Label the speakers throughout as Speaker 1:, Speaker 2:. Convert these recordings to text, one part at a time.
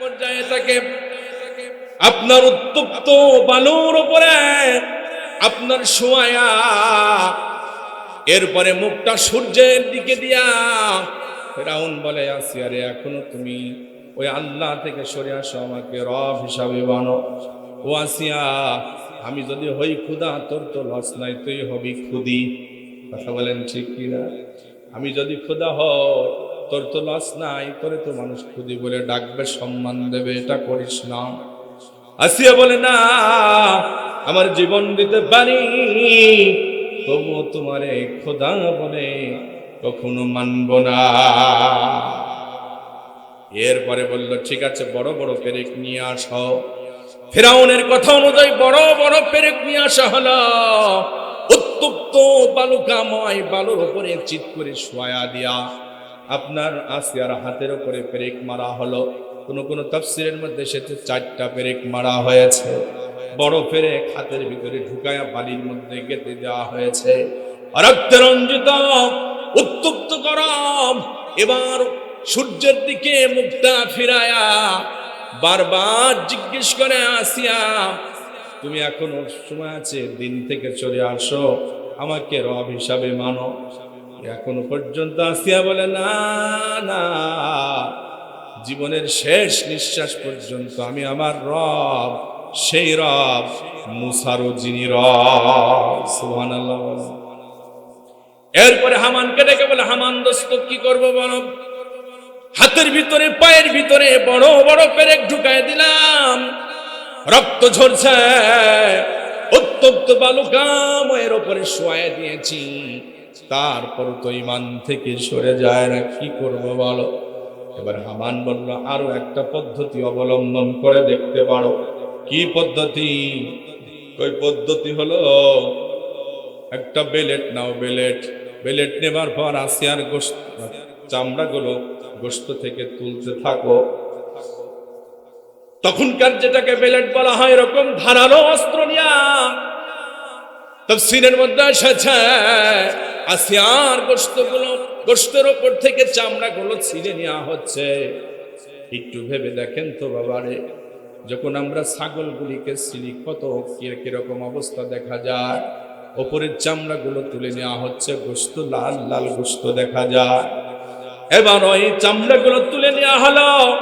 Speaker 1: পর্যায়ে তাকে আপনার উত্তপ্ত বালুর উপরে আপনার শোয়া এরপরে মুখটা সূর্যের দিকে দিয়া ফেরাউন বলে আসিয়ারে এখনও তুমি ওই আল্লাহ থেকে সরে আসো, আমাকে রব হিসাবে বানো। ও আসিয়া, আমি যদি হই ক্ষুদা তোর তো লস নাই, তুই হবি খুদি কথা বলেন ঠিক কিনা? আমি যদি ক্ষুদা হয় তোর তো লস নাই, তোরে তো মানুষ খুদি বলে ডাকবে, সম্মান দেবে, এটা করিস না। আসিয়া বলে, না, আমার জীবন দিতে পারি, তবুও তোমার খোদা বলে কখনো মানব না। এরপরে বলল, ঠিক আছে, বড় বড় পেরেক নিয়ে আসো। ফেরাউনের কথা অনুযায়ী বড় বড় পেরেক নিয়ে আসা হলো। উত্তপ্ত বালুকাময় বালুর উপরে চিত করে শোয়া দিয়া আপনার আসিয়ার হাতের উপরে পেরেক মারা হলো। কোন কোন তফসিরের মধ্যে সেতে চারটা পেরেক মারা হয়েছে। বড় পেরেক হাতের ভিতরে ঢুকায়া বালির মধ্যে গেঁথে দেওয়া হয়েছে। রক্তে রঞ্জিত উত্তপ্ত গরম এবার সূর্যের দিকে মুখটা ফিরায়া বারবার জিজ্ঞেস করে আসিয়া, তুমি এখনও সময় আছে দিন থেকে চলে আসো, আমাকে রব হিসাবে মানো। এখনও পর্যন্ত আসিয়া বলে, না না, জীবনের শেষ নিঃশ্বাস পর্যন্ত আমি আমার রব, সেই রব মুসারো যিনি রব। এরপরে হামানকে ডেকে বলে, হামান দোস্ত, কি করব বলো? হাতের ভিতরে, পায়ের ভিতরে বড় বড় পেরেক ঢুকায় দিলাম। রক্ত ঝরছে উত্তপ্ত বালুকাময়ের ওপরে শোয়া দিয়েছি। তারপর তো ইমান থেকে সরে যায় না, কি করব বলো? এবার হামান বলল, আরও একটা পদ্ধতি অবলম্বন করে দেখতে পারো। কি পদ্ধতি? ওই পদ্ধতি হলো, একটা বেলেট নাও বেলেট। বেলেট নেবার পর আসিয়ার গোস্ত চামড়াগুলো গোস্ত থেকে তুলতে থাকো। তখনকার যেটাকে বেলেট বলা হয় এরকম ধারালো অস্ত্র নিয়া। তফসিলের মধ্যে এসেছে আসিয়ার গোস্তগুলো গোস্তের ওপর থেকে চামড়াগুলো ছিঁড়ে নেওয়া হচ্ছে। একটু ভেবে দেখেন তো বাবারে, যখন আমরা ছাগলগুলিকে ছিঁড়ি, কত কীরকম অবস্থা দেখা যায়। ওপরের চামড়াগুলো তুলে নেওয়া হচ্ছে, গোস্ত, লাল লাল গোস্ত দেখা যায়। এবার ওই চামড়াগুলো তুলে নেওয়া হলো।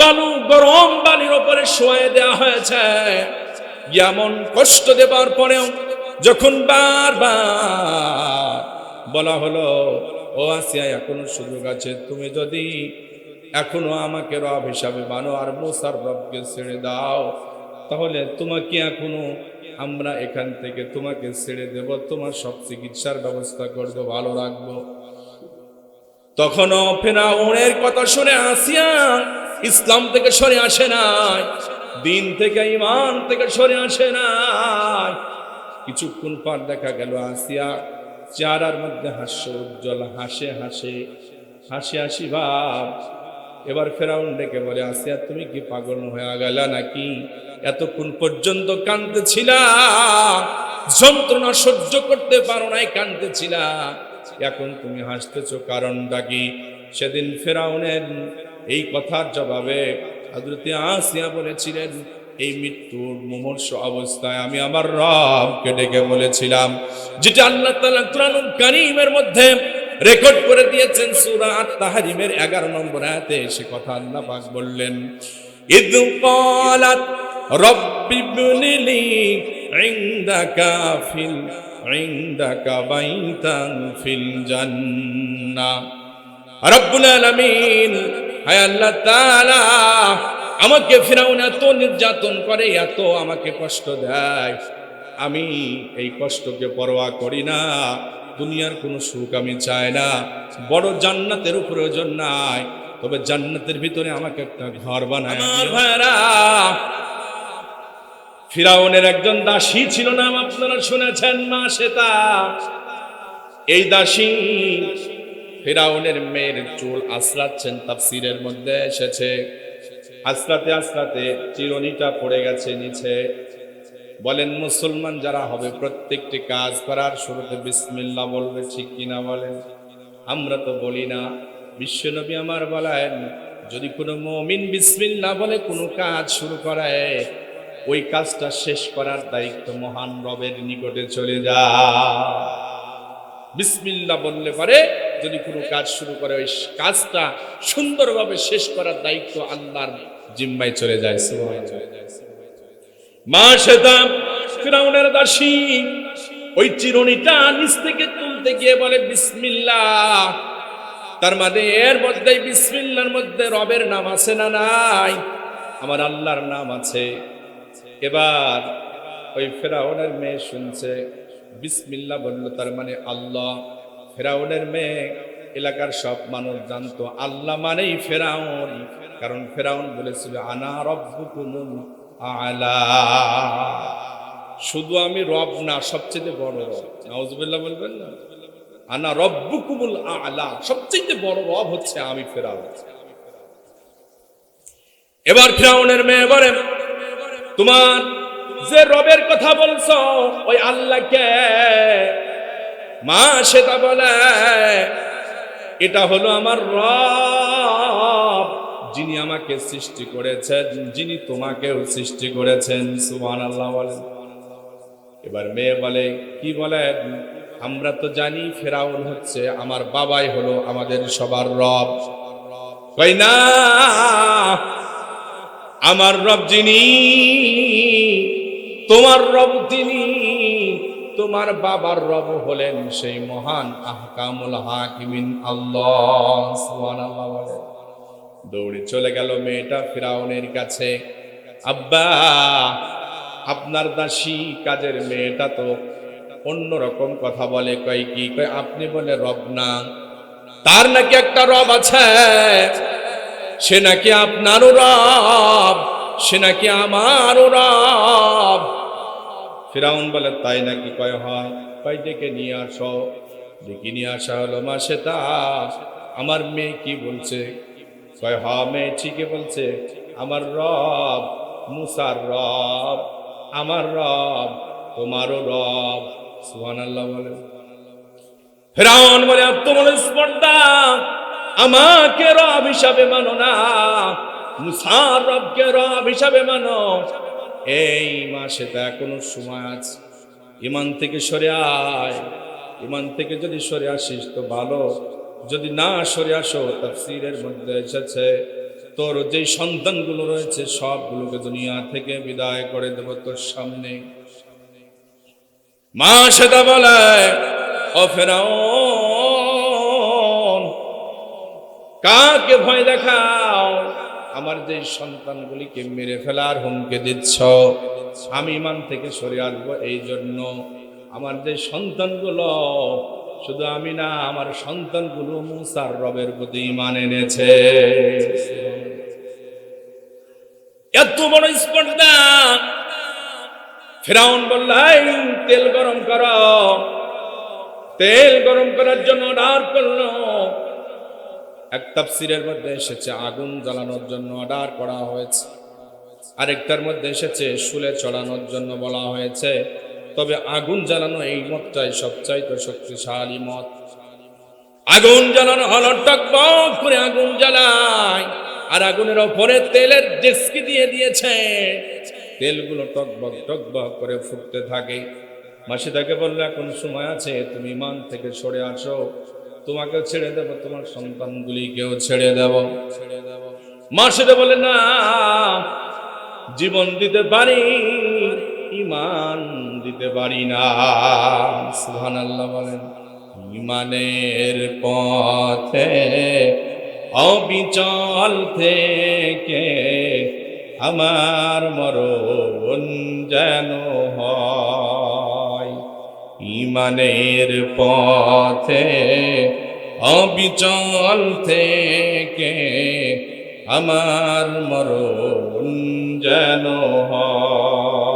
Speaker 1: বালু গরম বালির ওপরে শোয়ে দেওয়া হয়েছে। যেমন কষ্ট দেবার পরেও যখন বারবার বলা হলো, ও আসিয়া এখনও সুযোগ আছে, তুমি যদি এখনও আমাকে রব হিসাবে মানো আর মোসার রবকে ছেড়ে দাও, তাহলে তোমাকে এখনও আমরা এখান থেকে তোমাকে ছেড়ে দেব, তোমার সব চিকিৎসার ব্যবস্থা করব, ভালো রাখব। তখনও ফেরাউনের কথা শুনে আসিয়া ইসলাম থেকে সরে আসে নাই, দিন থেকে ইমান থেকে সরে আসে নাই। কিছুক্ষণ পর দেখা গেল আসিয়া চেহারার মধ্যে হাস্য উজ্জ্বল হাসে হাসে, হাসি হাসি ভাব। এবার ফেরাউন ডেকে বলে, আসিয়া, তুমি কি পাগল হয়ে গেলা নাকি? এতক্ষণ পর্যন্ত কাঁদতেছিলা। যন্ত্রণা সহ্য করতে পারো নাই, কাঁদতেছিলা। এখন তুমি হাসতেছো, কারণটা কি? সেদিন ফেরাউনের এই কথার জবাবে হজরতে আসিয়া বলেছিলেন এই মৃত্যুর মুমূর্ষ অবস্থায় আমি আমার রবকে ডেকে বলেছিলাম যেটা আল্লাহ তাআলা কুরআনুল কারীমের মধ্যে রেকর্ড করে দিয়েছেন সূরা আত-তাহরিমের 11 নম্বর আয়াতে। সে কথা আল্লাহ পাক বললেন, ইদ ক্বালাত রব্বি ইবনি লি ইনদাকা ফিল, ইনদাকা বাইতান ফিল জান্নাহ। রব্বুল আলামিন, হায় আল্লাহ তাআলা আমাকে ফিরাউন এত নির্যাতন করে এত আমাকে কষ্ট দেয়। আমি এই কষ্টকে পরোয়া করি না। দুনিয়ার কোনো সুখ আমি চাই না। বড় জান্নাতের প্রয়োজন নাই। তবে জান্নাতের ভিতরে আমাকে একটা ঘর বানায় আমার ভাইরা ফিরাউনের একজন দাসী ছিল নাম আপনারা শুনেছেন মা সেতা এই দাসী ফেরাউনের মেয়ের চুল আশ্রাচ্ছেন তাফসিরের মধ্যে এসেছে। আশ্রাতে আশ্রাতে চিরনিটা পড়ে গেছে নিচে। বলেন, মুসলমান যারা হবে, প্রত্যেকটি কাজ করার শুরুতে বিসমিল্লা বলবে, ঠিক কিনা বলেন? আমরা তো বলি না। বিশ্বনবী আমার বলেন, যদি কোনো মমিন বিসমিল্লা বলে কোনো কাজ শুরু করে, ওই কাজটা শেষ করার দায়িত্ব মহান রবের নিকটে চলে যা। বিসমিল্লা বললে পারে যদি কোনো কাজ শুরু করে, ওই কাজটা সুন্দরভাবে শেষ করার দায়িত্ব আল্লাহর জিম্মায় চলে যায় মা শ্বেতা ফিরাউনের দাসী, ওই চিরুনিটা নিচ থেকে তুলতে গিয়ে বলে বিসমিল্লা তার মানে এর মধ্যে বিসমিল্লার মধ্যে রবের নাম আছে না নাই? আমার আল্লাহর নাম আছে। এবার ওই ফেরাউনের মেয়ে শুনছে বিসমিল্লা বলল, তার মানে আল্লাহ। ফেরাউনের মেয়ে, এলাকার সব মানুষ জানতো, আল্লাহ মানেই ফেরাউন। কারণ ফেরাউন বলেছিল, আনা রব্বুকুমুল আলা। শুধু আমি রব না, সবচেয়ে বড় রব। বলবেন না? আনা রব্বুকুমুল আলা। সবচেয়ে বড় রব হচ্ছে আমি ফেরাউন। এবার ফেরাউনের মেয়ে বলে, তোমার যে রবের কথা বলছো, ওই আল্লাহকে? মা সেটা বলে, এটা হলো আমার রব। যিনি আমাকে সৃষ্টি করেছেন, যিনি তোমাকেও সৃষ্টি করেছেন সুবহান আল্লাহ বলেন এবার মেয়ে বলে, কি বলে? আমরা তো জানি ফেরাউন হচ্ছে আমার বাবাই হলো আমাদের সবার রব। না? আমার রব যিনি, তোমার রব তিনি, তোমার বাবার রব হলেন সেই মহান আহকামুল হাকিমিন আল্লাহ, সুবহানাল্লাহ বলে। দৌড়ে চলে গেল মেয়েটা ফিরাউনের কাছে। আব্বা, আপনার দাসী কাজের মেয়েটা তো অন্যরকম কথা বলে। কয় কি? কয়, আপনি বলে রব না। তার নাকি একটা রব আছে। সে নাকি আপনারও রব। সে নাকি আমারও রব। ফিরাউন বলে, তাই নাকি? কয়, হয়। কয়, ডেকে নিয়ে আসো। ডেকে নিয়ে আসা হলো মা সেটা আমার মেয়ে কি বলছে? হ মেয়ে, ঠিকই বলছে। আমার রব, মুসার রব, আমার রব, তোমারও রব। সুহান আল্লাহ বলে। ফেরাউন বলে, তোমার স্পর্ধা আমাকে রব হিসাবে মানো না। মুসার রবকে রব হিসাবে মানো। এই মাসে তা এখনও সময় আছে। ইমান থেকে সরে আয়। ইমান থেকে যদি সরে আসিস তো ভালো। যদি না সরে আসো, তাফসীরের মধ্যে এসেছে, তোর যে সন্তানগুলো রয়েছে, সবগুলোকে দুনিয়া থেকে বিদায় করে দেব তোর সামনে। মা সেটা বলে, ও কাকে ভয় দেখাও? আমার যে সন্তানগুলিকে মেরে ফেলার হুমকে দিচ্ছ, আমি ইমান থেকে সরে আসব এই জন্য। আমার যে সন্তানগুলো শুধু আমি না, আমার সন্তানগুলো মুসার রবের প্রতি ইমান এনেছে। এত বড় স্পর্ধা। ফেরাউন বলল তেল গরম করো। তেল গরম করার জন্য অর্ডার করল। এক তাফসিরের মধ্যে এসেছে, আগুন জ্বালানোর জন্য অর্ডার করা হয়েছে। আরেকটার মধ্যে এসেছে, শুলে চড়ানোর জন্য বলা হয়েছে। তবে আগুন জ্বালানো এই মতটাই সবচাইতে শক্তিশালী মত। আগুন জ্বালানো হলো টকবক করে আগুন জ্বালায়, আর আগুনের ওপরে তেলের ডেস্কি দিয়ে দিয়েছে। তেলগুলো টকবক টকবক করে ফুটতে থাকে। মাসিদাকে বললে, এখন সময় আছে, তুমি মান থেকে সরে আসো। তোমাকে ছেড়ে দেব, তোমার সন্তানগুলিকেও ছেড়ে দেব। মাসিদা বলে না, জীবন দিতে পারি ইমান দিতে পারি না। বলেন, ইমানের পথে অবিচল থেকে আমার মরণ যেন হয়। ইমানের পথে অবিচল থেকে আমার মরণ যেন হয়।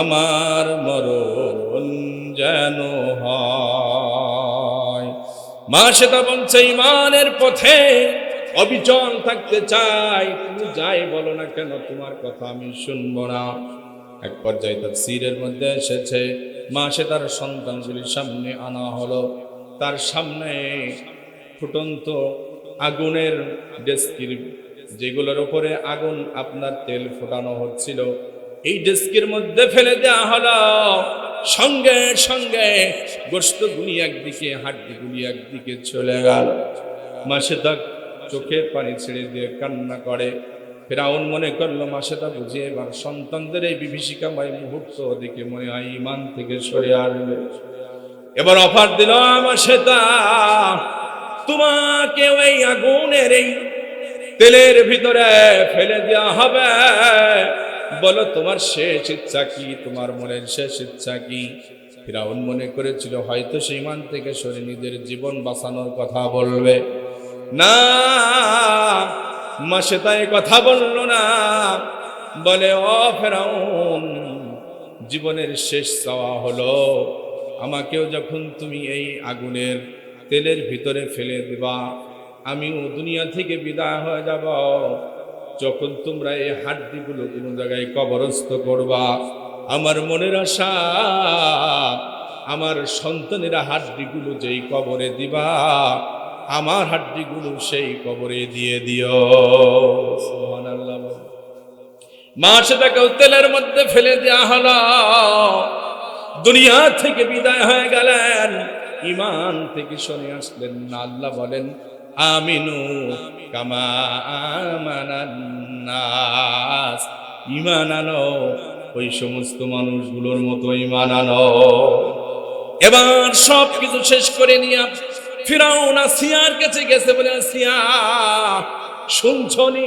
Speaker 1: আমার মরণ যেন হয়। মা সেটা বলছে, ইমানের পথে অবিচল থাকতে চাই। তুমি যাই বলো না কেন, তোমার কথা আমি শুনব না। এক পর্যায়ে তার সিরের মধ্যে এসেছে, মা সে তার সন্তানগুলির সামনে আনা হলো। তার সামনে ফুটন্ত আগুনের ডেস্কির যেগুলোর উপরে আগুন আপনার তেল ফোটানো হচ্ছিল এই ডেস্কের মধ্যে ফেলে দেওয়া হলো। সঙ্গে সঙ্গে গোস্ত গুলি একদিকে, হাড্ডি গুলি একদিকে চলে গেল। মাসে তাক চোখে পানি ছেড়ে দিয়ে কান্না করে। ফেরাউন মনে করল মাসেটা বুঝে এবার সন্তানদের এই বিভীষিকাময় মুহূর্ত দেখে মনে হয় ইমান থেকে সরে আসবে। এবার অফার দিল সেটা তোমাকে ওই আগুনের এই তেলের ভিতরে ফেলে দেওয়া হবে। বলো, তোমার শেষ ইচ্ছা কি? তোমার মনের শেষ ইচ্ছা কি? ফিরাউন মনে করেছিল, হয়তো সেই মান থেকে সরে জীবন বাঁচানোর কথা বলবে। না মাসে তাই কথা বলল না। বলে, ও ফেরাউন, জীবনের শেষ চাওয়া হলো। আমাকেও যখন তুমি এই আগুনের তেলের ভিতরে ফেলে দিবা, আমিও দুনিয়া থেকে বিদায় হয়ে যাব। যখন তোমরা এই হাড্ডিগুলো কোনো জায়গায় কবরস্থ করবা, আমার মনের আশা, আমার সন্তানেরা হাড্ডিগুলো যেই কবরে দিবা, আমার হাড্ডিগুলো সেই কবরে দিয়ে দিও। মা সেটাকেও তেলের মধ্যে ফেলে দেওয়া হলো। দুনিয়া থেকে বিদায় হয়ে গেলেন ইমান থেকে সরে আসলেন না। আল্লাহ বলেন আমিনু কামা আমানান্নাস। ইমান আনো, ওই সমস্ত মানুষগুলোর মতো ইমান আনো। এবার সব কিছু শেষ করে নিয়ে ফিরাউন আসিয়ার কাছে গেছে, বলে, আসিয়া, শুনছনি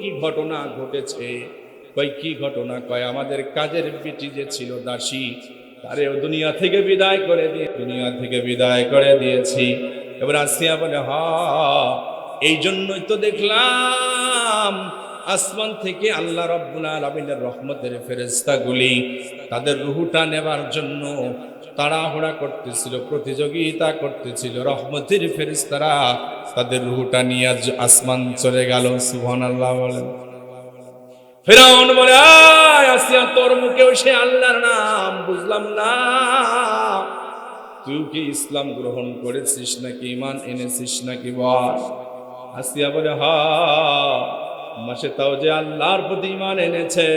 Speaker 1: কি ঘটনা ঘটেছে? কয়, কি ঘটনা? কয়, আমাদের কাজের বেটি যে ছিল দাসী, তারেও দুনিয়া থেকে বিদায় করে দিয়ে, দুনিয়া থেকে বিদায় করে দিয়েছি। এবার আসিয়া বলে, হ, এই জন্যই তো দেখলাম আসমান থেকে আল্লাহ রব্বুল আলমিনের রহমতের ফেরেস্তাগুলি তাদের রুহুটা নেবার জন্য তাড়াহুড়া করতেছিল, প্রতিযোগিতা করতেছিল। রহমতের ফেরেস্তারা তাদের রুহুটা নিয়ে আসমান চলে গেল সুবহান আল্লাহ বলেন। ফেরাউন বলে আসিয়া, তোর মুখেও সে আল্লাহর নাম, বুঝলাম না। তুই কি ইসলাম গ্রহণ করেছিস নাকি ইমান এনেছিস নাকি বল আসিয়া বলে, হা, মাসে তাও যে আল্লাহর প্রতি ইমান এনেছে,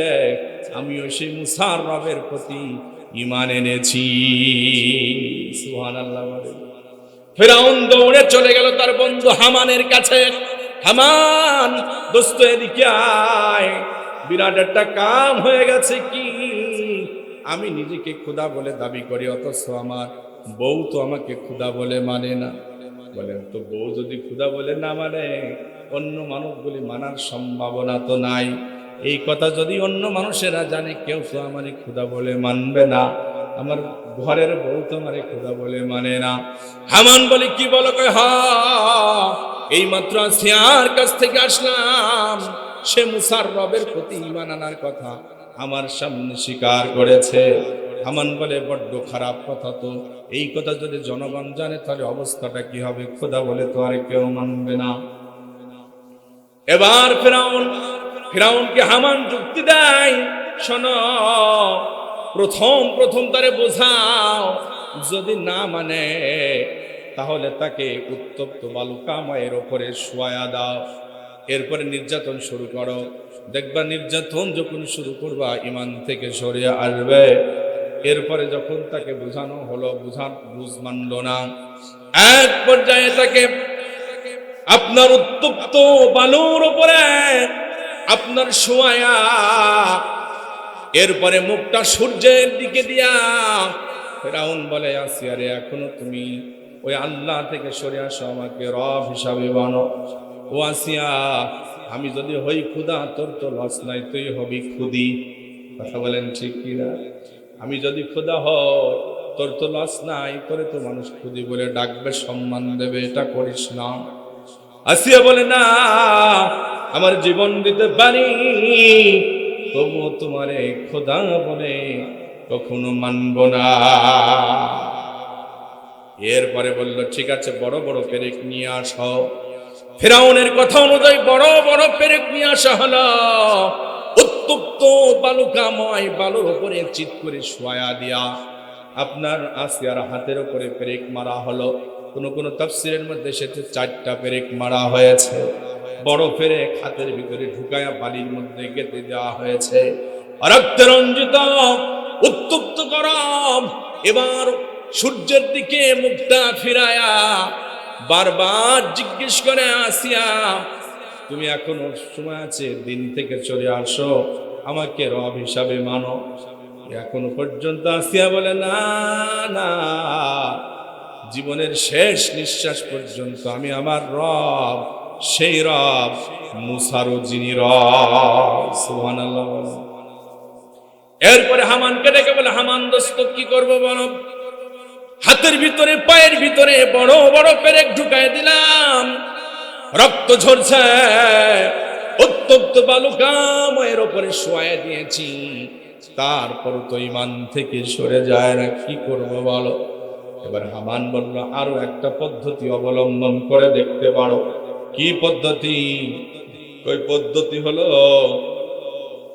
Speaker 1: আমিও সেই মুসার রবের প্রতি ইমান এনেছি। সুহান আল্লাহ বলে। ফেরাউন দৌড়ে চলে গেল তার বন্ধু হামানের কাছে। হামান, দোস্ত এদিকে আয়। বিরাট একটা কাম হয়ে গেছে কি? আমি নিজেকে ক্ষুদা বলে দাবি করি, অথচ আমার বউ তো আমাকে ক্ষুদা বলে মানে না। বলেন তো বউ যদি ক্ষুদা বলে না মানে অন্য মানুষগুলি মানার সম্ভাবনা তো নাই। এই কথা যদি অন্য মানুষেরা জানে, কেউ তো আমারই ক্ষুদা বলে মানবে না। আমার ঘরের বউ তো আমারে ক্ষুদা বলে মানে না। হামান বলে, কি বলো কয়, হা এই মাত্র আসিয়ার কাছ থেকে আসলাম। সে মুসার রবের প্রতি ইমান আনার কথা আমার সামনে স্বীকার করেছে। হামান বলে, বড্ড খারাপ কথা তো। এই কথা যদি জনগণ জানে, তাহলে অবস্থাটা কি হবে? খোদা বলে তো আর কেউ মানবে না। এবার ফেরাউন, ফেরাউনকে হামান যুক্তি দেয়। শোনো, প্রথম প্রথম তারে বোঝাও। যদি না মানে তাহলে তাকে উত্তপ্ত বালুকাময়ের ওপরে শোয়া দাও। এরপরে নির্যাতন শুরু করো। দেখবা নির্যাতন যখন শুরু করবা, ইমান থেকে সরিয়ে আসবে। এরপরে যখন তাকে বোঝানো হলো, বুঝান, বুঝ মানল না। এক পর্যায়ে তাকে, আপনার উত্তপ্ত বালুর উপরে আপনার শোয়া এরপরে মুখটা সূর্যের দিকে দিয়া। ফেরাউন বলে, আসিয়ারে, এখনও তুমি ওই আল্লাহ থেকে সরে আসো, আমাকে রব হিসাবে বানো ও আসিয়া, আমি যদি হই ক্ষুদা তোর তো লস নাই, তুই হবি খুদি কথা বলেন ঠিক কিনা? আমি যদি ক্ষুদা হয়, তোর তো লস নাই করে তো মানুষ খুদি বলে ডাকবে, সম্মান দেবে, এটা করিস না। আসিয়া বলে, না, আমার জীবন দিতে পারি, তবুও তোমারে খোদা বলে কখনো মানব না। এরপরে বলল, ঠিক আছে, বড় বড় পেরেক নিয়ে আস। ফেরাউনের কথা অনুযায়ী বড় বড় পেরেক নিয়ে আসা হলো। উত্তপ্ত বালুকাময় বালুর উপরে চিত করে শোয়া দিয়া আপনার আসিয়ার হাতের উপরে পেরেক মারা হলো। কোন কোন তফসিরের মধ্যে সেতে চারটা পেরেক মারা হয়েছে। বড় পেরেক হাতের ভিতরে ঢুকায়া বালির মধ্যে গেঁথে দেওয়া হয়েছে। রক্তে রঞ্জিত উত্তপ্ত গরম এবার সূর্যের দিকে মুখটা ফিরায়া বারবার জিজ্ঞেস করে আসিয়া তুমি এখনও সময় আছে, দিন থেকে চলে আসো। আমাকে রব হিসাবে মানো। এখনও পর্যন্ত আসিয়া বলে, না না, জীবনের শেষ নিঃশ্বাস পর্যন্ত আমি আমার রব, সেই রব, মুসারু যিনি সুবহানাল্লাহ। এরপরে হামানকে ডেকে বলে, হামান দোস্ত, কি করব বলো? হাতের ভিতরে, পায়ের ভিতরে বড় বড় পেরেক ঢুকায় দিলাম। রক্ত ঝরছে। উত্তপ্ত বালুকাময়ের ওপরে শোয়া দিয়েছি। তারপর তো ইমান থেকে সরে যায় না, কি করব বলো? এবার হামান বলল, আরও একটা পদ্ধতি অবলম্বন করে দেখতে পারো। কি পদ্ধতি? ওই পদ্ধতি হলো,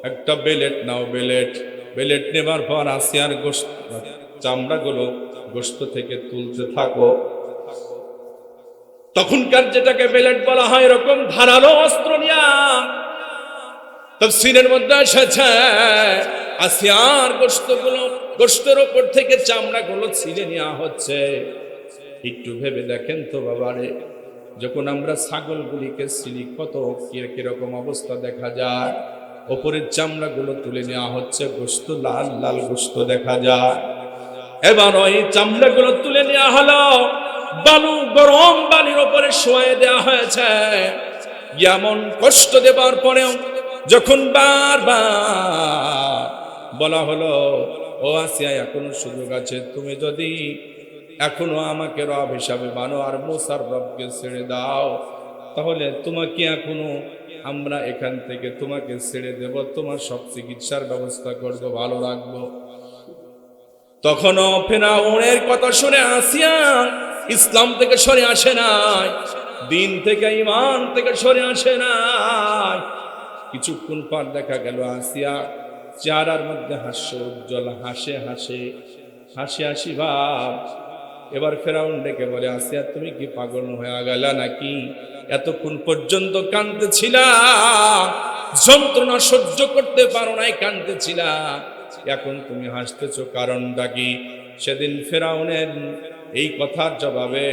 Speaker 1: একটা বেলেট নাও বেলেট। বেলেট নেবার পর আসিয়ার গোস্ত চামড়াগুলো গোস্ত থেকে তুলতে থাকো। তখনকার যেটাকে বেলেট বলা হয় এরকম ধারালো অস্ত্র নিয়া তফসিলের মধ্যে এসেছে, আসিয়ার গোস্তগুলো গোস্তের ওপর থেকে চামড়াগুলো ছিঁড়ে নেওয়া হচ্ছে। একটু ভেবে দেখেন তো বাবারে, যখন আমরা ছাগলগুলিকে ছিলি কত কীরকম অবস্থা দেখা যায়। ওপরের চামড়াগুলো তুলে নেওয়া হচ্ছে, গোস্ত, লাল লাল গোস্ত দেখা যায়। এবার ওই চামড়াগুলো তুলে নেওয়া হলো। বালু গরম বালির ওপরে শোয়ে দেওয়া হয়েছে। যেমন কষ্ট দেবার পরেও যখন বারবার বলা হলো, ও আসিয়া এখনও সুযোগ আছে, তুমি যদি এখনও আমাকে রব হিসাবে মানো আর মোসার রবকে ছেড়ে দাও, তাহলে তোমাকে এখনও আমরা এখান থেকে তোমাকে ছেড়ে দেব, তোমার সব চিকিৎসার ব্যবস্থা করব, ভালো রাখব। তখনও ফেরাউনের কথা শুনে আসিয়া ইসলাম থেকে সরে আসে নাই, দিন থেকে ইমান থেকে সরে আসে নাই। কিছুক্ষণ পর দেখা গেল আসিয়া চেহারার মধ্যে হাস্য উজ্জ্বল, হাসে হাসে, হাসি হাসি ভাব। এবার ফেরাউন ডেকে বলে, আসিয়া, তুমি কি পাগল হয়ে গেলা নাকি? এতক্ষণ পর্যন্ত কাঁদতেছিলা, যন্ত্রণা সহ্য করতে পারো নাই, কাঁদতেছিলা। এখন তুমি হাসতেছো, কারণটা কি? সেদিন ফেরাউনের এই কথার জবাবে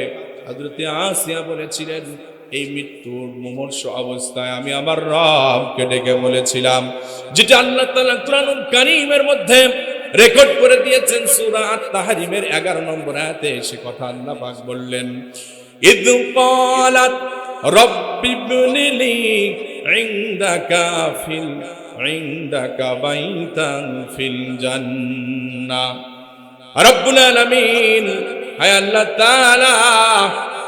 Speaker 1: হজরতে আসিয়া বলেছিলেন, এই মৃত্যুর মুমূর্ষ অবস্থায় আমি আমার রবকে ডেকে বলেছিলাম, যেটা আল্লাহ তাআলা কুরআনুল কারীমের মধ্যে রেকর্ড করে দিয়েছেন সূরা আত-তাহরিমের 11 নম্বর আয়াতে। সে কথা আল্লাহ পাক বললেন, ইদ ক্বালাত রব্বি ইবনি লি ইনদাকা ফিল, ইনদাকা বাইতান ফিল জান্নাহ। রব্বুল আলামিন হায় আল্লাহ তাআলা,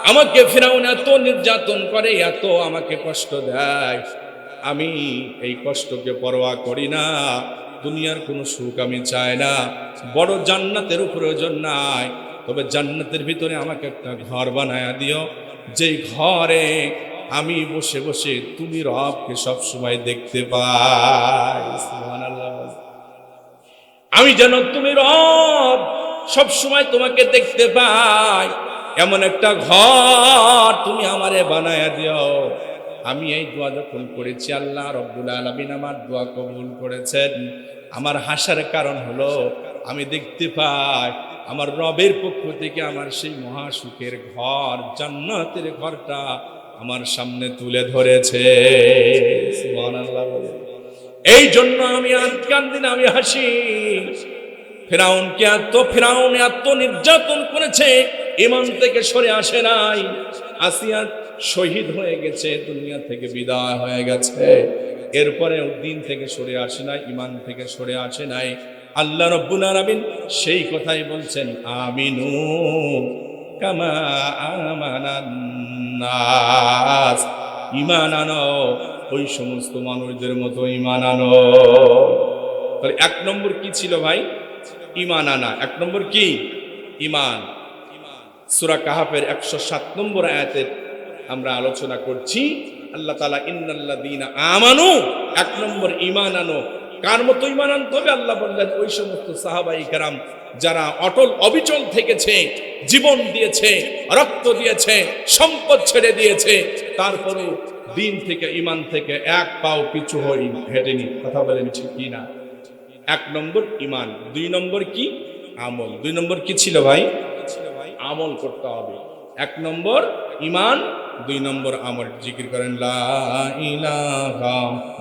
Speaker 1: আমাকে ফিরাউন এত নির্যাতন করে, এত আমাকে কষ্ট দেয়। আমি এই কষ্টকে পরোয়া করি না, দুনিয়ার কোনো সুখ আমি চাই না, বড় জান্নাতের প্রয়োজন নাই। তবে জান্নাতের ভিতরে আমাকে একটা ঘর বানায়া দিও। যেই ঘরে আমি বসে বসে তুমি রবকে সব সময় দেখতে পাই। আমি যেন তুমি রব সব সময় তোমাকে দেখতে পাই। এমন একটা ঘর তুমি আমারে বানায়া দিও। আমি এই দোয়া যখন করেছি, আল্লাহ রব্বুল আলমিন আমার দোয়া কবুল করেছেন। আমার হাসার কারণ হলো, আমি দেখতে পাই আমার রবের পক্ষ থেকে আমার সেই মহাসুখের ঘর, জান্নাতের ঘরটা আমার সামনে তুলে ধরেছে। এই জন্য আমি আর কান্দি না আমি হাসি। ফেরাউনকে এত ফেরাউন এত নির্যাতন করেছে, ইমান থেকে সরে আসে নাই। আসিয়া শহীদ হয়ে গেছে, দুনিয়া থেকে বিদায় হয়ে গেছে। এরপরে দিন থেকে সরে আসে নাই, ইমান থেকে সরে আসে নাই। আল্লাহ রব্বুল আলামিন সেই কথাই বলছেন, আমিনু কামা আমানান নাস। ইমান আনো, ওই সমস্ত মানুষদের মতো ইমান আনো। তাহলে এক নম্বর কি ছিল ভাই? ইমান আনা। এক নম্বর কি? ইমান। সুরা কাহাফের একশো সাত নম্বর আয়াতের আমরা আলোচনা করছি। আল্লাহ তালা ইন্নাল্লাদিনা আমানু, এক নম্বর ইমান আনো। কার মতো ইমান আনতে হবে? আল্লাহ বললেন, ওই সমস্ত সাহাবাই কারাম যারা অটল অবিচল থেকেছে, জীবন দিয়েছে, রক্ত দিয়েছে, সম্পদ ছেড়ে দিয়েছে তারপরে দিন থেকে ইমান থেকে এক পাও পিছু হই হেঁটেনি কথা বলেন ঠিক কি না এক নম্বর ইমান, দুই নম্বর কি? আমল। দুই নম্বর কি ছিল ভাই? আমল করতে হবে। এক নম্বর ইমান, দুই নম্বর আমল। জিকির করেন, লা ইলাহা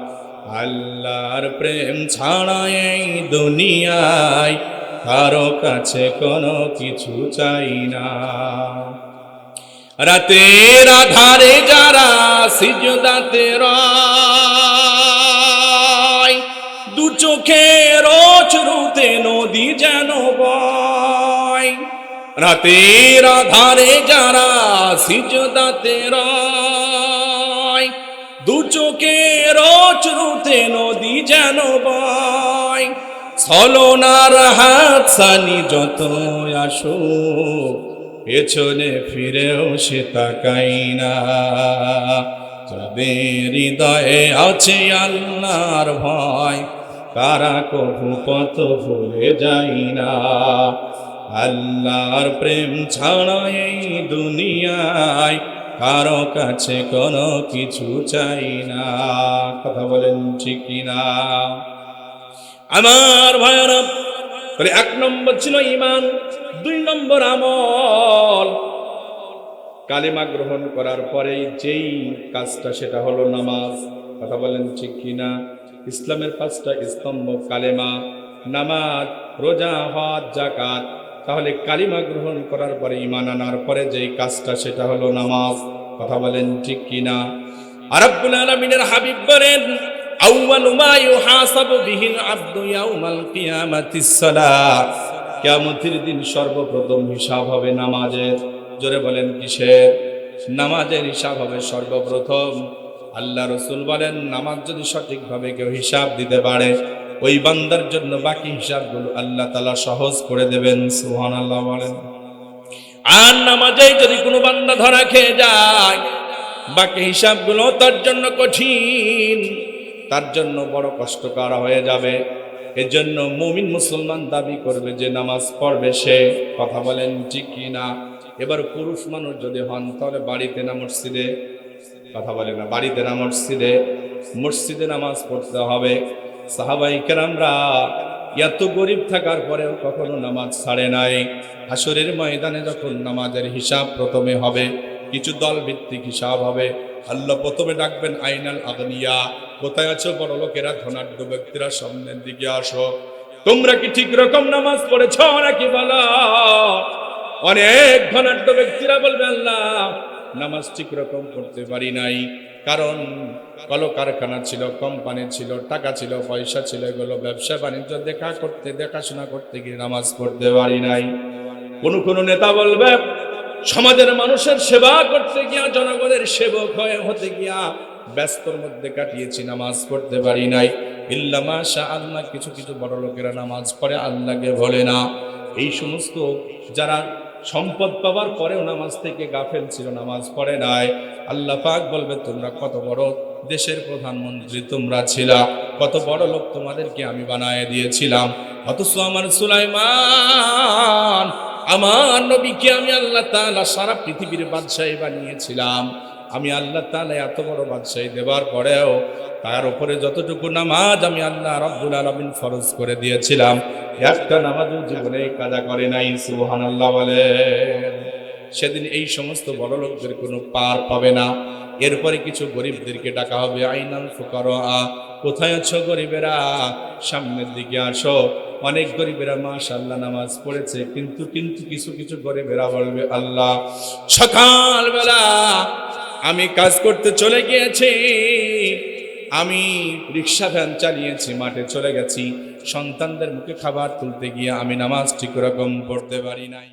Speaker 1: আল্লাহর প্রেম ছাড়া এই দুনিয়ায় কারও কাছে কোনো কিছু চাই না। রাতের আধারে যারা সিজদাতে দু চোখে রোজ রুতে নদী যেন বয়। রাতের আধারে যারা সিজদাতে রয় দু চোখে রোজ রুতে নদী যেন বয়। ছলনার হাত সানি যত আসো পেছনে ফিরেও সে তাকাই না। যাদের হৃদয়ে আছে আল্লাহর ভয়, তারা কভু পথ ভুলে যাই না। আল্লাহর প্রেম ছাড়া এই দুনিয়ায় কারও কাছে কোনো কিছু চাই না। কথা বলেন ঠিক না আমার ভয়ান তাহলে এক নম্বর ছিল ইমান দুই নম্বর আমল। কালিমা গ্রহণ করার পরে যেই কাজটা সেটা হলো নামাজ। কথা বলেন ঠিক কিনা? ইসলামের পাঁচটা স্তম্ভ কালেমা, নামাজ, রোজা, হজ জাকাত তাহলে কালিমা গ্রহণ করার পরে ইমান আনার পরে যেই কাজটা, সেটা হলো নামাজ। কথা বলেন ঠিক কিনা? আরব্বুল আলমিনের হাবিব বলেন কিয়ামাতিস দিন সর্বপ্রথম হিসাব হবে নামাজের। জোরে বলেন কিসের? নামাজের হিসাব হবে সর্বপ্রথম। আল্লাহ রসুল বলেন, নামাজ যদি সঠিকভাবে কেউ হিসাব দিতে পারে ওই বান্দার জন্য বাকি হিসাবগুলো আল্লাহ তালা সহজ করে দেবেন সুহান আল্লাহ বলেন। আর নামাজে যদি কোনো বান্দা ধরা খেয়ে যায়, বাকি হিসাবগুলো তার জন্য কঠিন, তার জন্য বড় কষ্টকর হয়ে যাবে। এজন্য মুমিন মুসলমান দাবি করবে যে নামাজ পড়বে সে। কথা বলেন ঠিক কি না? এবার পুরুষ মানুষ যদি হন, তাহলে বাড়িতে না মসজিদে? কথা বলে না, বাড়িতে না মসজিদে? মসজিদে নামাজ পড়তে হবে। সাহাবাই কেরামরা, এত গরিব থাকার পরেও কখনো নামাজ ছাড়ে নাই। হাসরের ময়দানে যখন নামাজের হিসাব প্রথমে হবে, কিছু দল ভিত্তিক হিসাব হবে। আল্লাহ প্রথমে ডাকবেন, আইনাল আগনিয়া কোথায় আছো? বড় লোকেরা, ধনাঢ্য ব্যক্তিরা, সামনের দিকে আসো। তোমরা কি ঠিক রকম নামাজ পড়েছ নাকি বলো? অনেক ধনাঢ্য ব্যক্তিরা বলবে, আল্লাহ, নামাজ ঠিক রকম পড়তে পারি নাই। কারণ কলকারখানা ছিল, কোম্পানি ছিল, টাকা ছিল, পয়সা ছিল, এগুলো ব্যবসা বাণিজ্য, দেখা করতে, দেখাশোনা করতে গিয়ে নামাজ পড়তে পারি নাই। কোন কোন নেতা বলবে, সমাজের মানুষের সেবা করতে গিয়া, জনগণের সেবক হয়ে হতে গিয়া ব্যস্তর মধ্যে কাটিয়েছি, নামাজ পড়তে পারি নাই। ইল্লামা শাহ আল্লাহ, কিছু কিছু বড় লোকেরা নামাজ পড়ে, আল্লাহকে বলে না। এই সমস্ত যারা সম্পদ পাওয়ার পরেও নামাজ থেকে গাফেল ছিল, নামাজ পড়ে নাই। আল্লাহ পাক বলবে, তোমরা কত বড় দেশের প্রধানমন্ত্রী তোমরা ছিলা। কত বড় লোক তোমাদেরকে আমি বানায় দিয়েছিলাম। অথচ আমার সুলাইমান, আমার নবীকে আমি আল্লাহ তাআলা সারা পৃথিবীর বাদশাহী বানিয়েছিলাম। আমি আল্লাহ তাআলা এত বড় বাদশাহী দেওয়ার পরেও তার উপরে যতটুকু নামাজ আমি আল্লাহ রাব্বুল আলামিন ফরজ করে দিয়েছিলাম। একটা নামাজও জীবনে কাজা করে নাই সুহান আল্লাহ বলে। সেদিন এই সমস্ত বড় লোকদের কোনো পার পাবে না। এরপরে কিছু গরিবদেরকে ডাকা হবে, আইনাল ফুকারা কোথায় আছো গরিবেরা? সামনের দিকে আসো। অনেক গরিবেরা, মাশাআল্লাহ, নামাজ পড়েছে, কিন্তু কিন্তু কিছু কিছু গরিবেরা বলবে, আল্লাহ, সকালবেলা আমি কাজ করতে চলে গিয়েছি, আমি রিক্সা ভ্যান চালিয়েছি, মাঠে চলে গেছি। সন্তানদের মুখে খাবার তুলতে গিয়ে আমি নামাজ ঠিক রকম পড়তে পারি নাই।